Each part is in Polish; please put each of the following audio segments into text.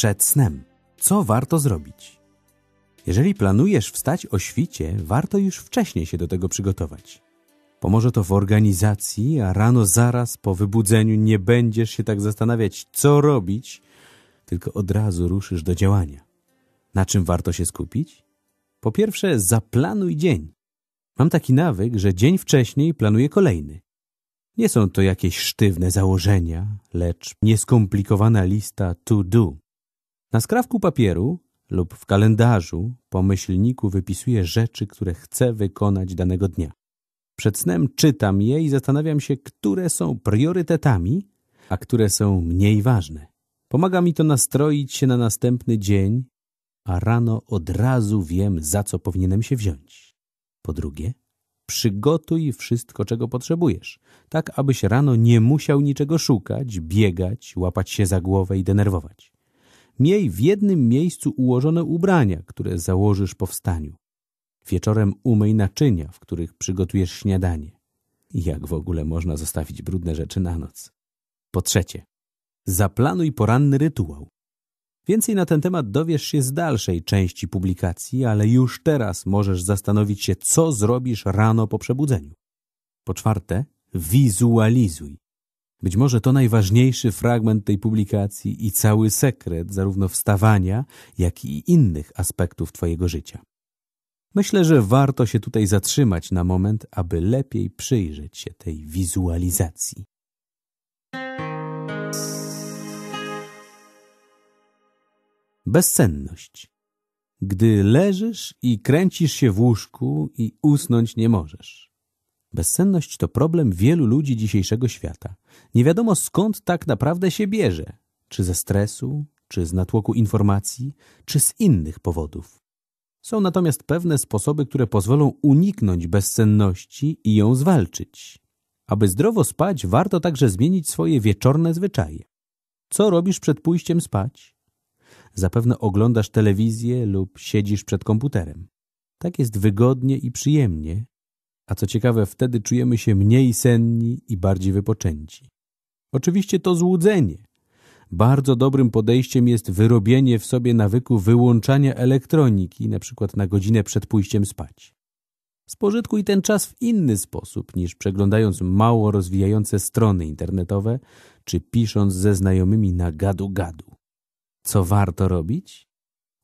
przed snem. Co warto zrobić? Jeżeli planujesz wstać o świcie, warto już wcześniej się do tego przygotować. Pomoże to w organizacji, a rano zaraz po wybudzeniu nie będziesz się tak zastanawiać, co robić, tylko od razu ruszysz do działania. Na czym warto się skupić? Po pierwsze, zaplanuj dzień. Mam taki nawyk, że dzień wcześniej planuję kolejny. Nie są to jakieś sztywne założenia, lecz nieskomplikowana lista to do. Na skrawku papieru lub w kalendarzu po myślniku wypisuję rzeczy, które chcę wykonać danego dnia. Przed snem czytam je i zastanawiam się, które są priorytetami, a które są mniej ważne. Pomaga mi to nastroić się na następny dzień, a rano od razu wiem, za co powinienem się wziąć. Po drugie, przygotuj wszystko, czego potrzebujesz, tak abyś rano nie musiał niczego szukać, biegać, łapać się za głowę i denerwować. Miej w jednym miejscu ułożone ubrania, które założysz po wstaniu. Wieczorem umyj naczynia, w których przygotujesz śniadanie. Jak w ogóle można zostawić brudne rzeczy na noc? Po trzecie, zaplanuj poranny rytuał. Więcej na ten temat dowiesz się z dalszej części publikacji, ale już teraz możesz zastanowić się, co zrobisz rano po przebudzeniu. Po czwarte, wizualizuj. Być może to najważniejszy fragment tej publikacji i cały sekret zarówno wstawania, jak i innych aspektów Twojego życia. Myślę, że warto się tutaj zatrzymać na moment, aby lepiej przyjrzeć się tej wizualizacji. Bezsenność. Gdy leżysz i kręcisz się w łóżku i usnąć nie możesz. Bezsenność to problem wielu ludzi dzisiejszego świata. Nie wiadomo skąd tak naprawdę się bierze. Czy ze stresu, czy z natłoku informacji, czy z innych powodów. Są natomiast pewne sposoby, które pozwolą uniknąć bezsenności i ją zwalczyć. Aby zdrowo spać, warto także zmienić swoje wieczorne zwyczaje. Co robisz przed pójściem spać? Zapewne oglądasz telewizję lub siedzisz przed komputerem. Tak jest wygodnie i przyjemnie, a co ciekawe, wtedy czujemy się mniej senni i bardziej wypoczęci. Oczywiście to złudzenie. Bardzo dobrym podejściem jest wyrobienie w sobie nawyku wyłączania elektroniki, na przykład na godzinę przed pójściem spać. Spożytkuj ten czas w inny sposób niż przeglądając mało rozwijające strony internetowe czy pisząc ze znajomymi na gadu-gadu. Co warto robić?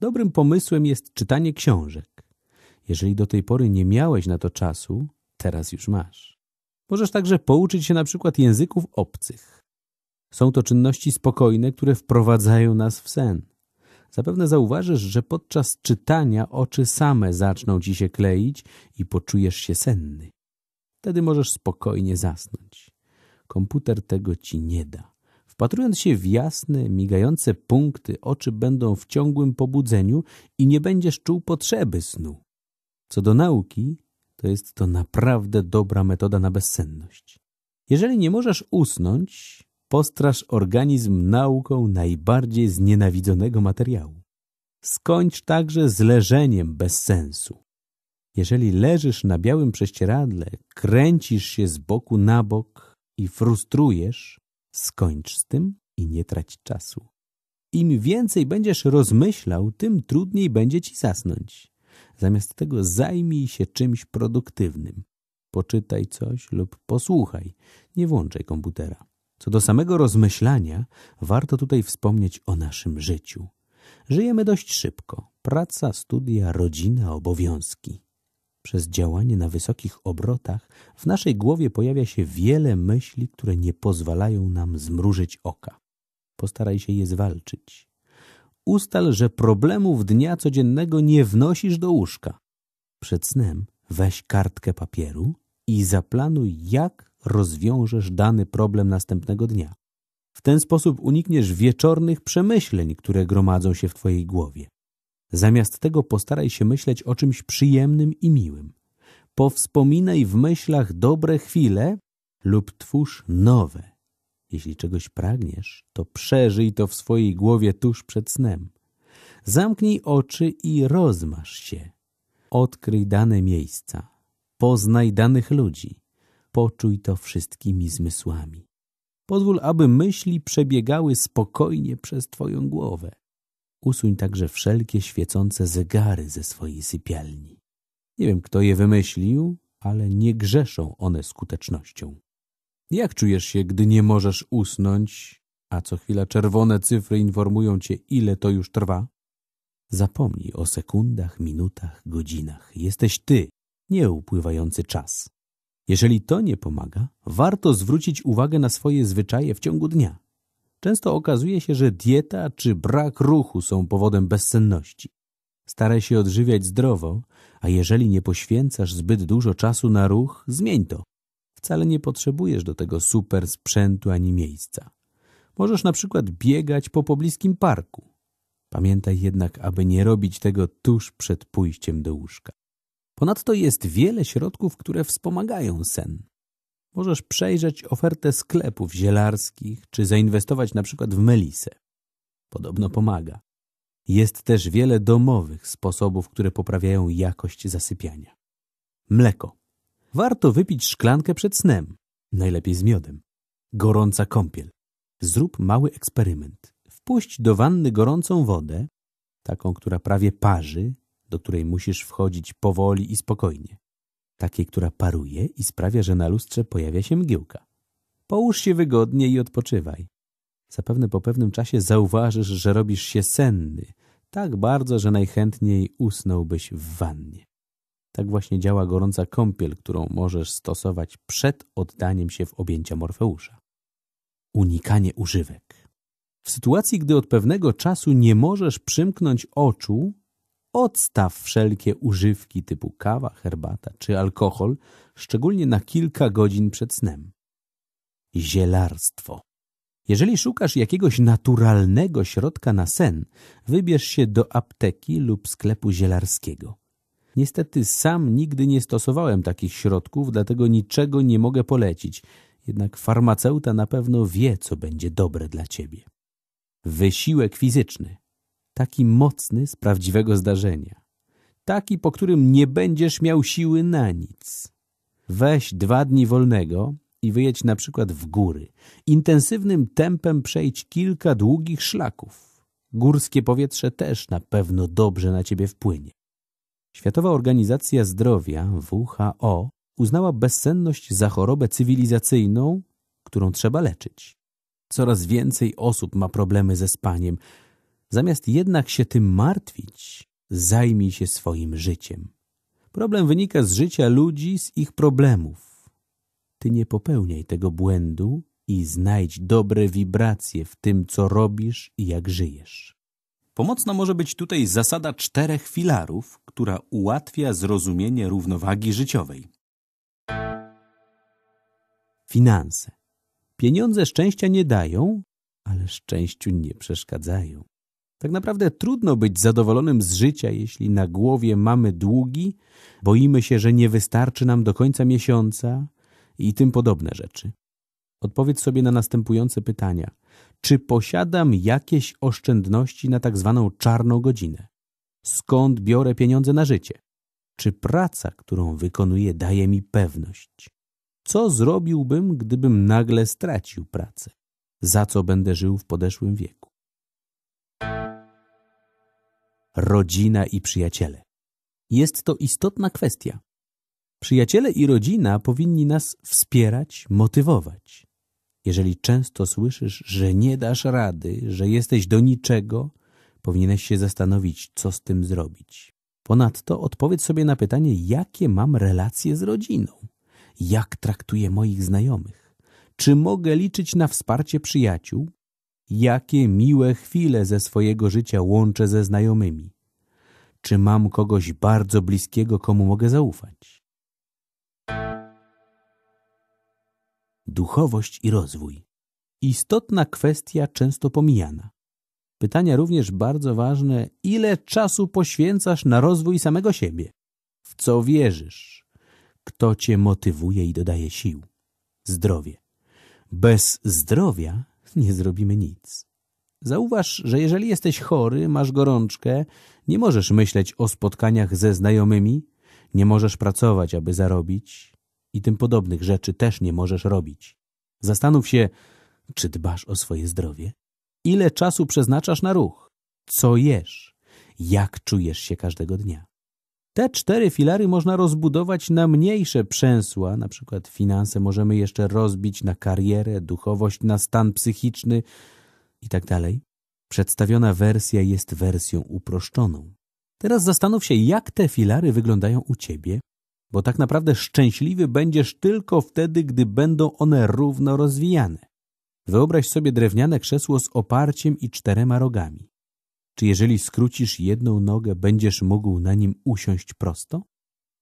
Dobrym pomysłem jest czytanie książek. Jeżeli do tej pory nie miałeś na to czasu, teraz już masz. Możesz także pouczyć się na przykład języków obcych. Są to czynności spokojne, które wprowadzają nas w sen. Zapewne zauważysz, że podczas czytania oczy same zaczną ci się kleić i poczujesz się senny. Wtedy możesz spokojnie zasnąć. Komputer tego ci nie da. Wpatrując się w jasne, migające punkty, oczy będą w ciągłym pobudzeniu i nie będziesz czuł potrzeby snu. Co do nauki, to jest to naprawdę dobra metoda na bezsenność. Jeżeli nie możesz usnąć, postrasz organizm nauką najbardziej znienawidzonego materiału. Skończ także z leżeniem bez sensu. Jeżeli leżysz na białym prześcieradle, kręcisz się z boku na bok i frustrujesz, skończ z tym i nie trać czasu. Im więcej będziesz rozmyślał, tym trudniej będzie ci zasnąć. Zamiast tego zajmij się czymś produktywnym. Poczytaj coś lub posłuchaj. Nie włączaj komputera. Co do samego rozmyślania, warto tutaj wspomnieć o naszym życiu. Żyjemy dość szybko. Praca, studia, rodzina, obowiązki. Przez działanie na wysokich obrotach w naszej głowie pojawia się wiele myśli, które nie pozwalają nam zmrużyć oka. Postaraj się je zwalczyć. Ustal, że problemów dnia codziennego nie wnosisz do łóżka. Przed snem weź kartkę papieru i zaplanuj, jak rozwiążesz dany problem następnego dnia. W ten sposób unikniesz wieczornych przemyśleń, które gromadzą się w Twojej głowie. Zamiast tego postaraj się myśleć o czymś przyjemnym i miłym. Powspominaj w myślach dobre chwile lub twórz nowe. Jeśli czegoś pragniesz, to przeżyj to w swojej głowie tuż przed snem. Zamknij oczy i rozmasz się. Odkryj dane miejsca. Poznaj danych ludzi. Poczuj to wszystkimi zmysłami. Pozwól, aby myśli przebiegały spokojnie przez Twoją głowę. Usuń także wszelkie świecące zegary ze swojej sypialni. Nie wiem, kto je wymyślił, ale nie grzeszą one skutecznością. Jak czujesz się, gdy nie możesz usnąć, a co chwila czerwone cyfry informują cię, ile to już trwa? Zapomnij o sekundach, minutach, godzinach. Jesteś ty, nie upływający czas. Jeżeli to nie pomaga, warto zwrócić uwagę na swoje zwyczaje w ciągu dnia. Często okazuje się, że dieta czy brak ruchu są powodem bezsenności. Staraj się odżywiać zdrowo, a jeżeli nie poświęcasz zbyt dużo czasu na ruch, zmień to. Wcale nie potrzebujesz do tego super sprzętu ani miejsca. Możesz na przykład biegać po pobliskim parku. Pamiętaj jednak, aby nie robić tego tuż przed pójściem do łóżka. Ponadto jest wiele środków, które wspomagają sen. Możesz przejrzeć ofertę sklepów zielarskich, czy zainwestować na przykład w melisę. Podobno pomaga. Jest też wiele domowych sposobów, które poprawiają jakość zasypiania. Mleko. Warto wypić szklankę przed snem, najlepiej z miodem. Gorąca kąpiel. Zrób mały eksperyment. Wpuść do wanny gorącą wodę, taką, która prawie parzy, do której musisz wchodzić powoli i spokojnie. Takiej, która paruje i sprawia, że na lustrze pojawia się mgiełka. Połóż się wygodnie i odpoczywaj. Zapewne po pewnym czasie zauważysz, że robisz się senny, tak bardzo, że najchętniej usnąłbyś w wannie. Tak właśnie działa gorąca kąpiel, którą możesz stosować przed oddaniem się w objęcia Morfeusza. Unikanie używek. W sytuacji, gdy od pewnego czasu nie możesz przymknąć oczu, odstaw wszelkie używki typu kawa, herbata czy alkohol, szczególnie na kilka godzin przed snem. Zielarstwo. Jeżeli szukasz jakiegoś naturalnego środka na sen, wybierz się do apteki lub sklepu zielarskiego. Niestety sam nigdy nie stosowałem takich środków, dlatego niczego nie mogę polecić, jednak farmaceuta na pewno wie, co będzie dobre dla ciebie. Wysiłek fizyczny. Taki mocny z prawdziwego zdarzenia. Taki, po którym nie będziesz miał siły na nic. Weź dwa dni wolnego i wyjedź na przykład w góry. Intensywnym tempem przejdź kilka długich szlaków. Górskie powietrze też na pewno dobrze na ciebie wpłynie. Światowa Organizacja Zdrowia, WHO, uznała bezsenność za chorobę cywilizacyjną, którą trzeba leczyć. Coraz więcej osób ma problemy ze spaniem. Zamiast jednak się tym martwić, zajmij się swoim życiem. Problem wynika z życia ludzi, z ich problemów. Ty nie popełniaj tego błędu i znajdź dobre wibracje w tym, co robisz i jak żyjesz. Pomocna może być tutaj zasada czterech filarów, która ułatwia zrozumienie równowagi życiowej. Finanse. Pieniądze szczęścia nie dają, ale szczęściu nie przeszkadzają. Tak naprawdę trudno być zadowolonym z życia, jeśli na głowie mamy długi, boimy się, że nie wystarczy nam do końca miesiąca i tym podobne rzeczy. Odpowiedz sobie na następujące pytania. Czy posiadam jakieś oszczędności na tak zwaną czarną godzinę? Skąd biorę pieniądze na życie? Czy praca, którą wykonuję, daje mi pewność? Co zrobiłbym, gdybym nagle stracił pracę? Za co będę żył w podeszłym wieku? Rodzina i przyjaciele. Jest to istotna kwestia. Przyjaciele i rodzina powinni nas wspierać, motywować. Jeżeli często słyszysz, że nie dasz rady, że jesteś do niczego, powinieneś się zastanowić, co z tym zrobić. Ponadto odpowiedz sobie na pytanie, jakie mam relacje z rodziną jak traktuję moich znajomych? Czy mogę liczyć na wsparcie przyjaciół? Jakie miłe chwile ze swojego życia łączę ze znajomymi? Czy mam kogoś bardzo bliskiego, komu mogę zaufać? Duchowość i rozwój. Istotna kwestia często pomijana. Pytania również bardzo ważne, ile czasu poświęcasz na rozwój samego siebie? W co wierzysz? kto cię motywuje i dodaje sił. Zdrowie. Bez zdrowia nie zrobimy nic. Zauważ, że jeżeli jesteś chory, masz gorączkę, nie możesz myśleć o spotkaniach ze znajomymi, nie możesz pracować, aby zarobić i tym podobnych rzeczy też nie możesz robić. Zastanów się, czy dbasz o swoje zdrowie? Ile czasu przeznaczasz na ruch? co jesz, jak czujesz się każdego dnia. Te cztery filary można rozbudować na mniejsze przęsła, na przykład finanse możemy jeszcze rozbić na karierę, duchowość na stan psychiczny i tak dalej. Przedstawiona wersja jest wersją uproszczoną. Teraz zastanów się, jak te filary wyglądają u ciebie, bo tak naprawdę szczęśliwy będziesz tylko wtedy, gdy będą one równo rozwijane. Wyobraź sobie drewniane krzesło z oparciem i czterema rogami. Czy jeżeli skrócisz jedną nogę, będziesz mógł na nim usiąść prosto?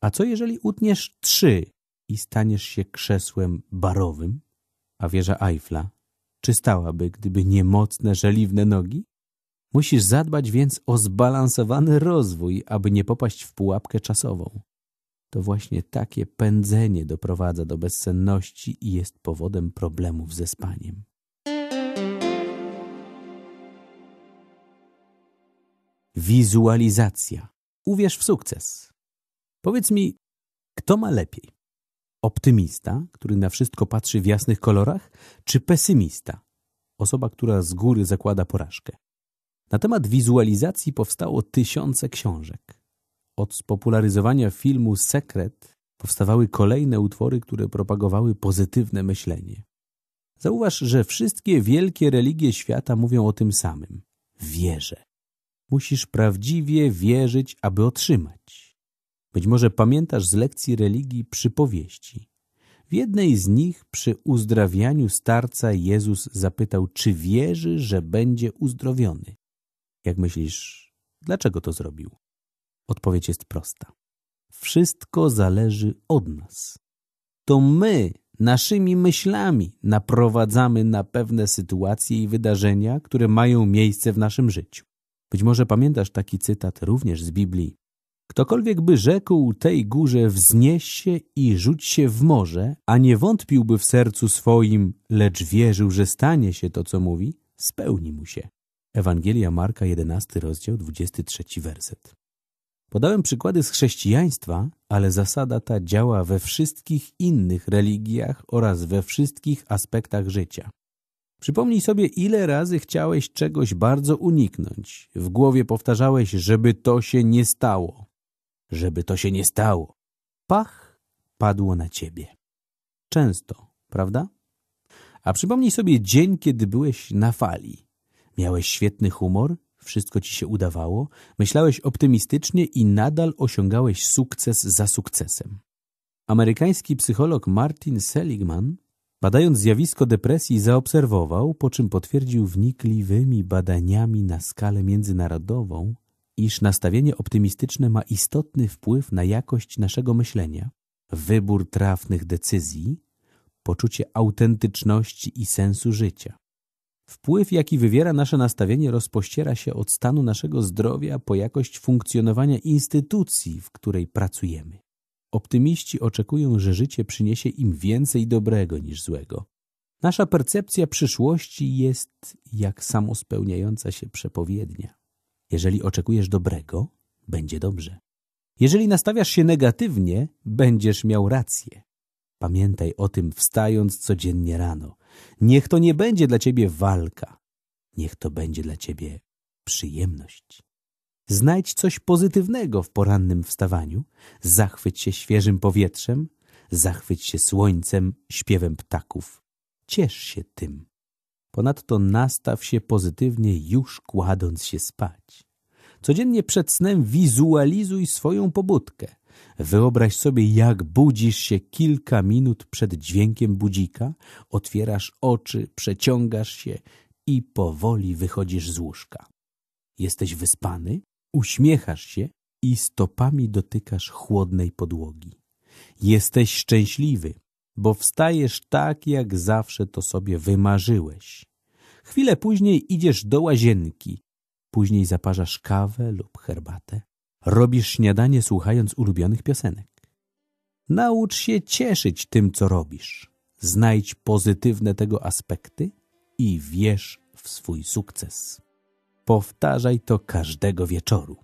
A co jeżeli utniesz trzy i staniesz się krzesłem barowym? A wieża Eiffla, czy stałaby, gdyby nie mocne, żeliwne nogi? Musisz zadbać więc o zbalansowany rozwój, aby nie popaść w pułapkę czasową. To właśnie takie pędzenie doprowadza do bezsenności i jest powodem problemów ze spaniem. Wizualizacja. Uwierz w sukces. Powiedz mi, kto ma lepiej? Optymista, który na wszystko patrzy w jasnych kolorach, czy pesymista, osoba, która z góry zakłada porażkę? Na temat wizualizacji powstało tysiące książek. Od spopularyzowania filmu Sekret powstawały kolejne utwory, które propagowały pozytywne myślenie. Zauważ, że wszystkie wielkie religie świata mówią o tym samym. Wierzę. Musisz prawdziwie wierzyć, aby otrzymać. Być może pamiętasz z lekcji religii przypowieści. W jednej z nich przy uzdrawianiu starca Jezus zapytał, czy wierzy, że będzie uzdrowiony. Jak myślisz, dlaczego to zrobił? Odpowiedź jest prosta. Wszystko zależy od nas. To my, naszymi myślami, naprowadzamy na pewne sytuacje i wydarzenia, które mają miejsce w naszym życiu. Być może pamiętasz taki cytat również z Biblii. Ktokolwiek by rzekł tej górze wznieś się i rzuć się w morze, a nie wątpiłby w sercu swoim, lecz wierzył, że stanie się to, co mówi, spełni mu się. Ewangelia Marka, 11 rozdział, 23 werset. Podałem przykłady z chrześcijaństwa, ale zasada ta działa we wszystkich innych religiach oraz we wszystkich aspektach życia. Przypomnij sobie, ile razy chciałeś czegoś bardzo uniknąć. W głowie powtarzałeś, żeby to się nie stało. Żeby to się nie stało. Pach padło na ciebie. Często, prawda? A przypomnij sobie dzień, kiedy byłeś na fali. Miałeś świetny humor, wszystko ci się udawało, myślałeś optymistycznie i nadal osiągałeś sukces za sukcesem. Amerykański psycholog Martin Seligman Badając zjawisko depresji zaobserwował, po czym potwierdził wnikliwymi badaniami na skalę międzynarodową, iż nastawienie optymistyczne ma istotny wpływ na jakość naszego myślenia, wybór trafnych decyzji, poczucie autentyczności i sensu życia. Wpływ, jaki wywiera nasze nastawienie, rozpościera się od stanu naszego zdrowia po jakość funkcjonowania instytucji, w której pracujemy. Optymiści oczekują, że życie przyniesie im więcej dobrego niż złego. Nasza percepcja przyszłości jest jak samospełniająca się przepowiednia. Jeżeli oczekujesz dobrego, będzie dobrze. Jeżeli nastawiasz się negatywnie, będziesz miał rację. Pamiętaj o tym wstając codziennie rano. Niech to nie będzie dla ciebie walka. Niech to będzie dla ciebie przyjemność. Znajdź coś pozytywnego w porannym wstawaniu, zachwyć się świeżym powietrzem, zachwyć się słońcem, śpiewem ptaków. Ciesz się tym. Ponadto nastaw się pozytywnie już kładąc się spać. Codziennie przed snem wizualizuj swoją pobudkę. Wyobraź sobie, jak budzisz się kilka minut przed dźwiękiem budzika, otwierasz oczy, przeciągasz się i powoli wychodzisz z łóżka. Jesteś wyspany? Uśmiechasz się i stopami dotykasz chłodnej podłogi. Jesteś szczęśliwy, bo wstajesz tak, jak zawsze to sobie wymarzyłeś. Chwilę później idziesz do łazienki, później zaparzasz kawę lub herbatę. Robisz śniadanie słuchając ulubionych piosenek. Naucz się cieszyć tym, co robisz. Znajdź pozytywne tego aspekty i wierz w swój sukces. Powtarzaj to każdego wieczoru.